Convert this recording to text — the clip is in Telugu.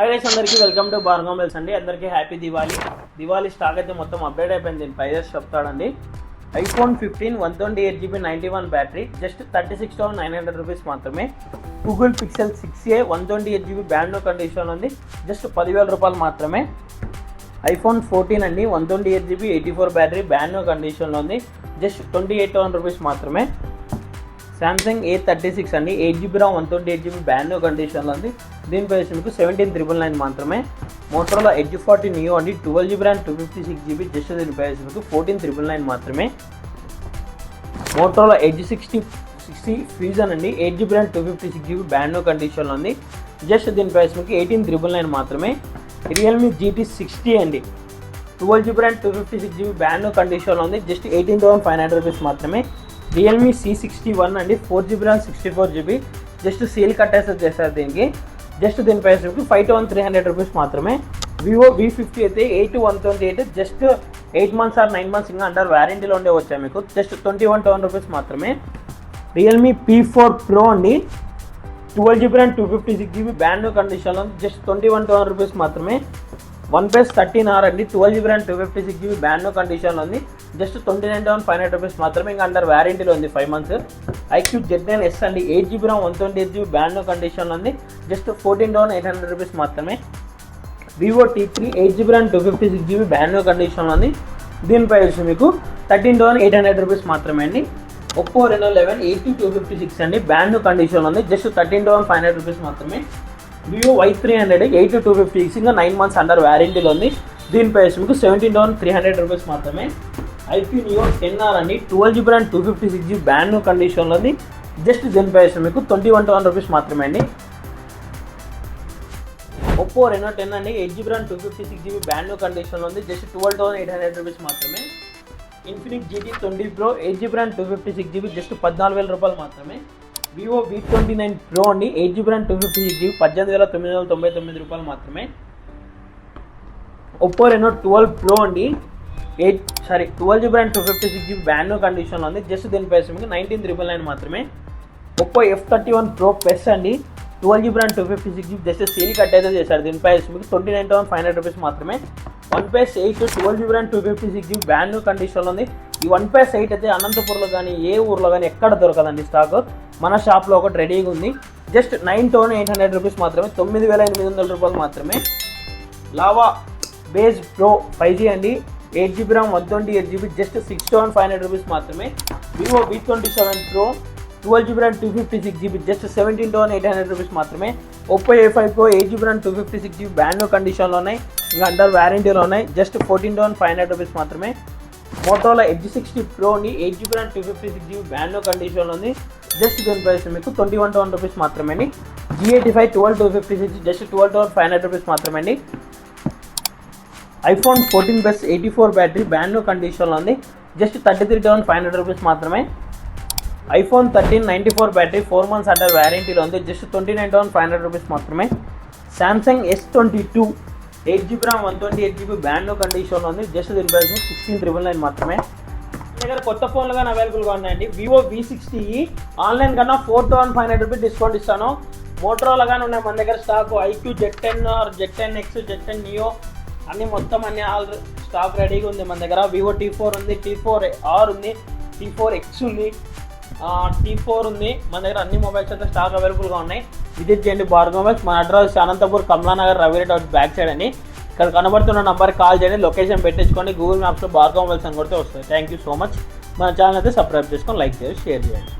హై గైస్ అందరికీ వెల్కమ్ టు బార్గంబెల్స్ అండి. అందరికీ హ్యాపీ దివాళీ దివాళీ స్టాక్ అయితే మొత్తం అప్డేట్ అయిపోయింది. దీని prices చెప్తాడండి. IPhone fifteen one twenty eight GB ninety one battery just thirty six thousand nine hundred rupees మాత్రమే. Google Pixel six A one twenty eight GB band condition ఉంది. జస్ట్ పదివేల రూపాయలు మాత్రమే. ఐఫోన్ ఫోర్టీన్ అండి. One twenty eight GB eighty four battery band కండిషన్లో ఉంది. Just twenty eight thousand rupees మాత్రమే. శాంసంగ్ ఏ థర్టీ సిక్స్ అండి eight GB RAM one twenty eight GB band కండిషన్లో ఉంది. దీని ప్రైస్ మీకు సెవెంటీన్ త్రిబుల్ నైన్ మాత్రమే. మోటోలో ఎడ్జ్ ఫార్టీ నియో అండి. Twelve GB RAM two fifty six GB just దీని ప్రైస్ మీకు ఫోర్టీన్ త్రిబుల్ నైన్ మాత్రమే. Motorola Edge sixty sixty Fusion అండి. Eight GB RAM two fifty six GB band కండిషన్లో ఉంది. జస్ట్ దీని ప్రైస్ మీకు ఎయిటీన్ త్రిబుల్ నైన్ మాత్రమే. రియల్మీ జీటీ సిక్స్టీ అండి. Twelve GB RAM two fifty six GB band కండిషన్లో ఉంది. Just eighteen thousand five hundred rupees మాత్రమే. రియల్మీ సి సిక్స్టీ వన్ అండి four GB RAM sixty four GB just seal కట్టేసి చేస్తారు దీనికి. జస్ట్ దీని ప్రైస్ మీకు five thousand three hundred rupees మాత్రమే. వివో వి ఫిఫ్టీ అయితే eight one twenty eight just eight months or nine months ఇంకా అంటారు. వారంటీలో ఉండే వచ్చాయి మీకు. Just twenty one thousand rupees మాత్రమే. రియల్మీ పీ ఫోర్ ప్రో అండి. Twelve GB and two fifty six GB band కండిషన్లో just twenty one thousand rupees మాత్రమే. వన్ ప్లస్ థర్టీన్ ఆర్ అండి. Twelve GB and two fifty six GB band కండిషన్లో ఉంది. Just twenty nine thousand five hundred rupees మాత్రమే ఇంకా అండర్ వారంటీలో ఉంది five months iQOO Z nine S అండి. Eight GB RAM one twenty eight GB band కండిషన్లో ఉంది. Just fourteen thousand eight hundred rupees మాత్రమే. Vivo T three eight GB RAM two fifty six GB band కండిషన్లో ఉంది. దీని ప్రైస్ మీకు thirteen thousand eight hundred rupees మాత్రమే అండి. Oppo Reno eleven eighty two fifty six అండి. బ్యాండ్ కండిషన్ ఉంది. Just thirteen thousand five hundred rupees మాత్రమే. Vivo Y three hundred eight two fifty six ఇంకా నైన్ మంత్స్ అండర్ వ్యారంటీలో ఉంది దీని ప్రైస్ మీకు seventeen thousand three hundred rupees మాత్రమే. ఐక్యూ నియో టెన్ ఆర్ అండి twelve GB and two fifty six GB band కండిషన్లో ఉంది. జస్ట్ దీని ప్రైస్ మీకు ట్వంటీ వన్ థౌసండ్ రూపీస్ మాత్రమే అండి. ఒప్పో రెనో టెన్ అండి eight GB and two fifty six GB band కండిషన్లో ఉంది. Just twelve thousand eight hundred rupees మాత్రమే. Infinix GT twenty Pro eight GB and two fifty six GB just పద్నాలుగు వేల రూపాయలు మాత్రమే. Vivo V twenty nine Pro అండి. Eight GB RAM two fifty six GB పద్దెనిమిది వేల తొమ్మిది వందల తొంభై తొమ్మిది రూపాయలు మాత్రమే. ఒప్పో రెనో ట్వెల్వ్ ప్రో అండి. Eight sorry twelve GB and two fifty six GB band కండిషన్లో ఉంది. జస్ట్ దీని ప్రైస్ మీకు నైన్టీన్ త్రిబుల్ నైన్ మాత్రమే. Oppo F thirty one Pro Plus అండి twelve GB and two fifty six GB just seal cut అయితే చేశారు. దీని ప్రైస్ మీకు twenty nine thousand five hundred rupees మాత్రమే OnePlus eight twelve GB and two fifty six GB band కండిషన్లో ఉంది. ఈ వన్ ప్లస్ ఎయిట్ అయితే అనంతపూర్లో కానీ ఏ ఊర్లో కానీ ఎక్కడ దొరకదండి స్టాక్? మన షాప్లో ఒకటి రెడీగా ఉంది. Just nine thousand eight hundred rupees మాత్రమే తొమ్మిది వేల ఎనిమిది వందల రూపాయలు మాత్రమే. Lava Blaze Pro five G అండి. Eight GB RAM one twenty eight GB just six thousand five hundred rupees మాత్రమే. Vivo V twenty seven Pro twelve GB RAM two fifty six GB just seventeen thousand eight hundred rupees మాత్రమే. Oppo A five Pro eight GB RAM two fifty six GB band కండిషన్లో ఉన్నాయి. ఇంకా అండర్ వారంటీలో ఉన్నాయి. Just fourteen thousand five hundred rupees మాత్రమే. Motorola Edge sixty ప్రోని eight GB RAM two fifty six GB బ్యాండ్లో కండిషన్లో ఉంది. జస్ట్ దీని ప్రైస్ మీకు ట్వంటీ వన్ థౌసండ్ రూపీస్ మాత్రమే అండి. G eighty five twelve two fifty six just twelve thousand five hundred rupees మాత్రమే అండి. IPhone fourteen plus eighty four battery బ్యాండ్లో కండిషన్లో ఉంది. Just thirty three thousand five hundred rupees మాత్రమే. IPhone thirteen ninety four battery four months under వ్యారంటీలో ఉంది. Just twenty nine thousand five hundred rupees మాత్రమే. Samsung S twenty two eight GB RAM one twenty eight GB band కండిషన్లో ఉంది. జస్ట్ దీని ప్రైస్ సిక్స్టీన్ త్రిబుల్ నైన్ మాత్రమే. మన దగ్గర కొత్త ఫోన్లు కానీ అవైలబుల్గా ఉన్నాయండి. వివో వి సిక్స్టీ ఆన్లైన్ కన్నా four thousand five hundred rupees discount ఇస్తాను. మోటరోలా కానీ ఉన్నాయి మన దగ్గర stock iQOO Z ten Z ten X Z ten Neo అన్ని మొత్తం అన్ని ఆల్ స్టాక్ రెడీగా ఉంది మన దగ్గర. వివో టీ ఫోర్ ఉంది టీ ఫోర్ ఆర్ ఉంది టీ ఫోర్ ఎక్స్ ఉంది టీ ఫోర్ ఉంది. మన దగ్గర అన్ని మొబైల్స్ అయితే స్టాక్ అవైలబుల్గా ఉన్నాయి. విజిట్ చేయండి భార్గవ్ మన address Anantapur Kamalanagar Ravi Reddy out back side అని ఇక్కడ కనబడుతున్న నంబర్కి కాల్ చేయండి. లొకేషన్ పెట్టించుకోండి. గూగుల్ మ్యాప్స్లో భార్గవ్ మొబైల్స్ అని కొడితే వస్తుంది. థ్యాంక్ యూ సో మచ్ మన ఛానల్ అయితే సబ్స్క్రైబ్ చేసుకొని లైక్ చేసి షేర్ చేయండి.